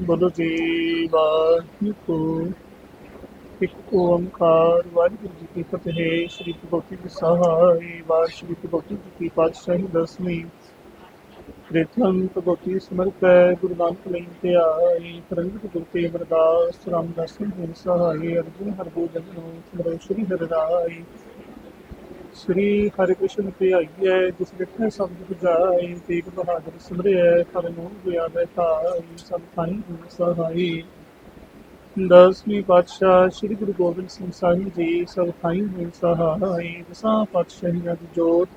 ਬੋਲੋ ਜੀ ਵਾਹਿਗੁਰੂ। ਇੱਕ ਓੰਕਾਰ, ਵਾਹਿਗੁਰੂ ਜੀ ਕੀ ਫਤਿਹ। ਸ੍ਰੀ ਭਗਵਤੀ ਜੀ ਸਹਾਈ ਵਾਰ, ਸ੍ਰੀ ਭਗਵਤੀ ਜੀ ਕੀ ਪਾਤਸ਼ਾਹੀ ਦਸਵੀਂ। ਪ੍ਰਥਮ ਭਗਵਤੀ ਸਮਰਪੈ, ਗੁਰੂ ਨਾਨਕ ਲਈ ਤੇ ਆਈ ਪ੍ਰਗਟ ਗੁਰੂ ਤੇ ਬਰਦਾਸ ਰਾਮਦਾਸ ਜੀ ਸਹਾਈ। ਅਰਜੁਨ ਹਰਭੋਜਨ ਨੂੰ ਸਿਮਰੋ, ਸ੍ਰੀ ਹਰਿ ਰਾਈ। ਸ੍ਰੀ ਹਰਿ ਕ੍ਰਿਸ਼ਨ ਤੇ ਆਈਐ ਜਿਸ ਵਿਖੇ ਸਭ ਜਾਏ ਤੇਗ ਬਹਾਦਰ ਸਿਮਰਿਆ ਹਰਿ ਨੂੰ ਗਿਆ ਬੈਠਾਈ ਸਭ ਥਾਈ ਗੁਰੂ ਸਹਾਈ। ਦਸਵੀਂ ਪਾਤਸ਼ਾਹ ਸ੍ਰੀ ਗੁਰੂ ਗੋਬਿੰਦ ਸਿੰਘ ਸਾਹਿਬ ਜੀ ਸਭ ਥਾਈ ਗੁਰੂ ਸਹਾਈ, ਦਸਾਂ ਪਾਤਸ਼ਾਹੀਆਂ ਦੀ ਜੋਤ।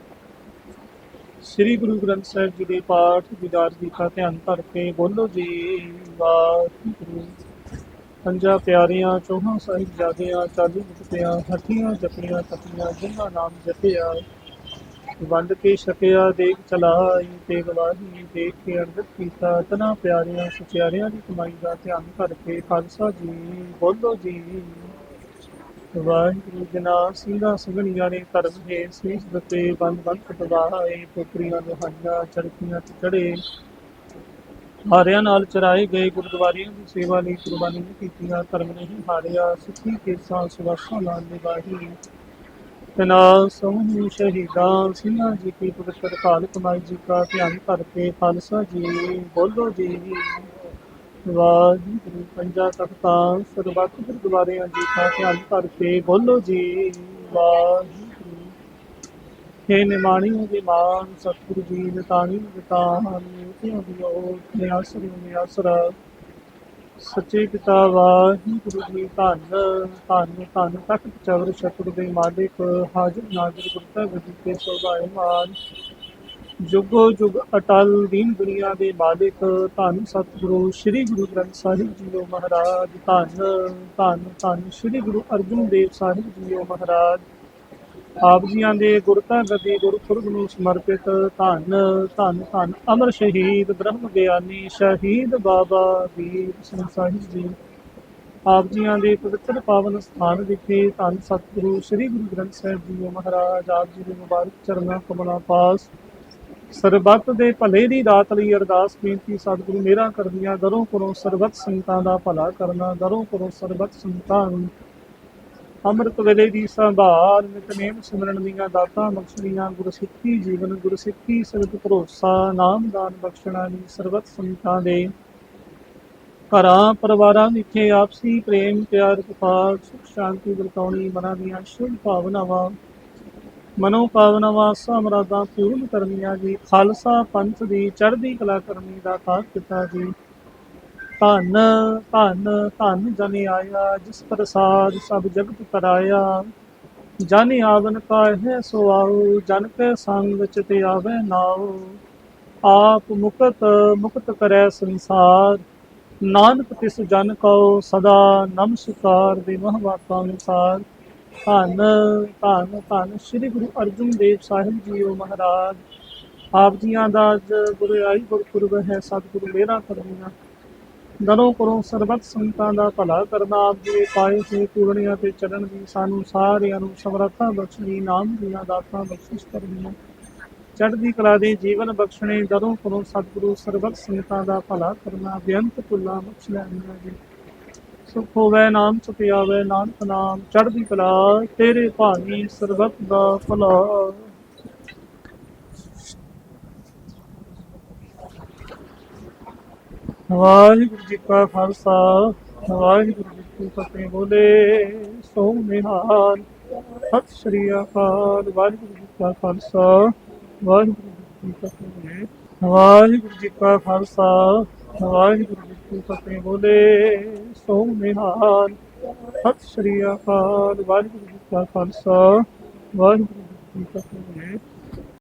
ਸ੍ਰੀ ਗੁਰੂ ਗ੍ਰੰਥ ਸਾਹਿਬ ਜੀ ਦੇ ਪਾਠ ਵਿਦਾਰ ਜੀ ਦਾ ਧਿਆਨ ਧਰ ਕੇ ਬੋਲੋ ਜੀ, ਵਾਹਿਗੁਰੂ। ਪੰਜਾਂ ਪਿਆਰਿਆਂ, ਚੌਹਾਂ ਸਾਹਿਬਜ਼ਾਦਿਆਂ ਚਾਲੀ ਮੁਕਤਿਆਂ ਹੱਠੀਆਂ ਜਪੀਆਂ ਤਪੀਆਂ ਜਿਨ੍ਹਾਂ ਨਾਮ ਜਪਿਆ। ਵੰਡ ਕੇ ਛਕਿਆ ਦੇਖ ਚਲਾਈ ਤੇ ਗਵਾਹੀ ਦੇਖ ਕੇ ਅੰਮ੍ਰਿਤ ਪੀਤਾ ਤਨਾ ਪਿਆਰਿਆਂ, ਸੁਚਿਆਰਿਆਂ ਦੀ ਕਮਾਈ ਦਾ ਧਿਆਨ ਕਰਕੇ ਖਾਲਸਾ ਜੀ, ਬੋਲੋ ਜੀ। ਵਾਹਿਗੁਰੂ ਜਨਾ ਸਿੰਘਾਂ ਸਿੰਘਣੀਆਂ ਨੇ ਧਰਮ ਹੈ ਸੀਸ ਦਿੱਤੇ ਬੰਦ ਬੰਦ ਕਟਵਾਏ, ਟੋਕਰੀਆਂ, ਲੋਹਾਈਆਂ ਚੜਕੀਆਂ ਤੇ ਚੜੇ। ਹਾਰਿਆਂ ਨਾਲ ਚਰਾਏ ਗਏ ਗੁਰਦੁਆਰਿਆਂ ਦੀ ਸੇਵਾ ਲਈ ਕੁਰਬਾਨੀਆਂ ਕੀਤੀਆਂ ਧਰਮ ਨਹੀਂ ਹਾਰਿਆ, ਸਿੱਖੀ ਕੇਸਾਂ ਸੁਵਾਸਾਂ ਨਾਲ ਨਿਭਾਈ। ਤਨਾ ਸਮੂਹ ਸ਼ਹੀਦਾਂ, ਸਿੰਘਾਂ ਜੀ ਕੀ ਪਵਿੱਤਰ ਕਾਲ ਕਮਾਈ ਜੀ ਕਾ ਧਿਆਨ ਕਰਕੇ ਖਾਲਸਾ ਜੀ, ਬੋਲੋ ਜੀ। ਵਾਹਿਗੁਰੂ ਪੰਜਾ ਤਖਤਾਂ, ਸਰਬੱਤ ਗੁਰਦੁਆਰਿਆਂ ਜੀ ਕਾ ਧਿਆਨ ਕਰਕੇ ਬੋਲੋ ਜੀ। ਵਾਹਿਗੁਰੂ ਹੇ ਨਿਮਾਣੀਆਂ ਦੇ ਮਾਨ, ਸਤਿਗੁਰੂ ਜੀ ਨਿਤਾਣੀ ਨਿਤਾਨ ਨਿਤਿਆਂ ਦੀ ਓਟ ਨਿਆਸਰੀ ਨਿਆਸਰਾ ਸੱਚੇ ਪਿਤਾ ਵਾਹਿਗੁਰੂ ਜੀ ਧੰਨ ਧੰਨ ਧੰਨ ਤਖਤ ਚਵਰ ਸ਼ਤਰ ਦੇ ਮਾਲਿਕ, ਹਾਜ਼ਰ ਨਾਜ਼ਰ ਗੁਰਤਾ ਗਦੀ ਕੇ ਸੋਭਾਇਮਾਨ ਜੁਗੋ ਜੁਗ ਅਟਲ ਦੀਨ ਦੁਨੀਆ ਦੇ ਮਾਲਿਕ, ਧੰਨ ਸਤਿਗੁਰੂ ਸ੍ਰੀ ਗੁਰੂ ਗ੍ਰੰਥ ਸਾਹਿਬ ਜੀ ਜੀਓ ਮਹਾਰਾਜ। ਧੰਨ ਧੰਨ ਧੰਨ ਸ੍ਰੀ ਗੁਰੂ ਅਰਜਨ ਦੇਵ ਸਾਹਿਬ ਜੀ ਜੀਓ ਮਹਾਰਾਜ। ਆਪ ਜੀਆਂ ਦੇ ਗੁਰਤਾ ਗਦੀ ਗੁਰਪੁਰਬ ਨੂੰ ਸਮਰਪਿਤ ਧੰਨ ਧੰਨ ਧੰਨ ਅਮਰ ਸ਼ਹੀਦ, ਬ੍ਰਹਮ ਗਿਆਨੀ ਸ਼ਹੀਦ ਬਾਬਾ ਦੀਪ ਸਿੰਘ ਸਾਹਿਬ ਜੀ। ਆਪ ਜੀਆਂ ਦੇ ਪਵਿੱਤਰ ਪਾਵਨ ਸਥਾਨ ਵਿਖੇ ਧੰਨ ਸਤਿਗੁਰੂ ਸ੍ਰੀ ਗੁਰੂ ਗ੍ਰੰਥ ਸਾਹਿਬ ਜੀ ਮਹਾਰਾਜ, ਆਪ ਜੀ ਦੇ ਮੁਬਾਰਕ ਚਰਨਾਂ ਕਮਲਾਂ ਪਾਸ। ਸਰਬੱਤ ਦੇ ਭਲੇ ਦੀ ਦਾਤ ਲਈ ਅਰਦਾਸ ਬੇਨਤੀ, ਸਤਿਗੁਰੂ ਮੇਰਾ ਕਰਦੀਆਂ ਦਰੋਂ ਕਰੋ ਸਰਬੱਤ ਸੰਤਾਂ ਦਾ ਭਲਾ ਕਰਨਾ ਦਰੋਂ ਕਰੋ ਸਰਬੱਤ ਸੰਤਾਂ ਨੂੰ ਅੰਮ੍ਰਿਤ ਵੇਲੇ ਦੀ ਸੰਭਾਲ, ਨਿਤਨੇਮ ਸਿਮਰਨ ਦੀਆਂ ਦਾਤਾਂ ਬਖਸ਼ਣੀਆਂ, ਗੁਰਸਿੱਖੀ ਜੀਵਨ, ਗੁਰਸਿੱਖੀ ਸਬਦ ਭਰੋਸਾ ਨਾਮਦਾਨ ਬਖਸ਼ਣਾ ਦੀ ਸਰਬੱਤ ਸੰਤਾਂ ਦੇ ਘਰਾਂ, ਪਰਿਵਾਰਾਂ ਵਿਖੇ ਆਪਸੀ ਪ੍ਰੇਮ, ਪਿਆਰ ਵਿਸ਼ਵਾਸ ਸੁਖ, ਸ਼ਾਂਤੀ ਵਰਤਾਉਣੀ, ਮਨਾਂ ਦੀਆਂ ਸ਼ੁਭ ਭਾਵਨਾਵਾਂ, ਮਨੋ ਭਾਵਨਾਵਾਂ ਸਮਰਾਦਾਂ ਪੂਰਨ ਕਰਨੀਆਂ ਜੀ, ਖਾਲਸਾ ਪੰਥ ਦੀ ਚੜ੍ਹਦੀ ਕਲਾ ਕਰਨੀ ਦਾ ਖਾਸ ਪਿਤਾ ਜੀ। ਧਨ ਧਨ ਧਨ ਜਨ ਆਇਆ, ਜਿਸ ਪ੍ਰਸਾਦ ਸਭ ਜਗਤ ਕਰਾਇਆ ਜਨ ਆਵਨ ਕਾਹੇ ਸੋ ਆਉ ਜਨ ਕੇ ਸੰਗ ਵਿੱਚ ਤੇ ਆਵੇ ਨਾਉ। ਆਪ ਮੁਕਤ ਮੁਕਤ ਕਰੈ ਸੰਸਾਰ। ਨਾਨਕ ਤਿਸ ਜਨ ਕਉ, ਸਦਾ ਨਮਸਕਾਰ ਦੇ ਮਹਵਾਤਾ ਅਨੁਸਾਰ। ਧੰਨ ਧੰਨ ਧੰਨ ਸ੍ਰੀ ਗੁਰੂ ਅਰਜਨ ਦੇਵ ਸਾਹਿਬ ਜੀਓ ਮਹਾਰਾਜ। ਆਪ ਜੀਆਂ ਦਾ ਅੱਜ ਗੁਰਿਆਈ ਗੁਰਪੁਰਬ ਹੈ, ਸਤਿਗੁਰੂ ਮੇਰਾ ਕਰਨੀਆਂ ਦਰੋਂ ਕਰੋ ਸਰਬੱਤ ਸੰਤਾਂ ਦਾ ਭਲਾ ਕਰਨਾ, ਆਪ ਜੀ ਦੇ ਪਾਏ ਹੋਏ ਪੂਰਣਿਆਂ ਤੇ ਚੱਲਣ ਦੀ ਸਾਨੂੰ ਸਾਰਿਆਂ ਨੂੰ ਸਮਰੱਥਾ ਬਖਸ਼ਣੀ, ਨਾਮ ਦੀਆਂ ਦਾਤਾਂ ਬਖਸ਼ਿਸ਼ ਕਰਨੀਆਂ। ਚੜ੍ਹਦੀ ਕਲਾ ਦੇ ਜੀਵਨ ਬਖਸ਼ਣੇ ਦਰੋਂ ਕਰੋ ਸਤਿਗੁਰੂ ਸਰਬਤ ਸੰਤਾਂ ਦਾ ਭਲਾ ਕਰਨਾ, ਬੇਅੰਤ ਕੁੱਲਾ ਬਖਸ਼ ਲੈਣਾ ਜੀ। ਸੁਖ ਹੋਵੇ, ਨਾਮ ਸੁਪਿਆਵੇ ਨਾਨਕ ਨਾਮ, ਚੜ੍ਹਦੀ ਕਲਾ ਤੇਰੇ ਭਾਣੀ ਸਰਬਤ ਦਾ ਭਲਾ। ਵਾਹਿਗੁਰੂ ਜੀ ਕਾ ਖਾਲਸਾ, ਵਾਹਿਗੁਰੂ ਜੀ ਕੀ ਫਤਿਹ ਬੋਲੇ ਸੋ ਨਿਹਾਲ, ਸਤਿ ਸ੍ਰੀ ਅਕਾਲ, ਵਾਹਿਗੁਰੂ ਜੀ ਕਾ ਖਾਲਸਾ, ਵਾਹਿਗੁਰੂ ਜੀ ਕੀ ਫਤਿਹ। ਵਾਹਿਗੁਰੂ ਜੀ ਕਾ ਖਾਲਸਾ, ਵਾਹਿਗੁਰੂ ਜੀ ਕੀ ਫਤਿਹ ਬੋਲੇ ਸੋ ਨਿਹਾਲ, ਸਤਿ ਸ੍ਰੀ ਅਕਾਲ, ਵਾਹਿਗੁਰੂ ਜੀ ਕਾ ਖਾਲਸਾ, ਵਾਹਿਗੁਰੂ ਜੀ ਕੀ ਫਤਿਹ।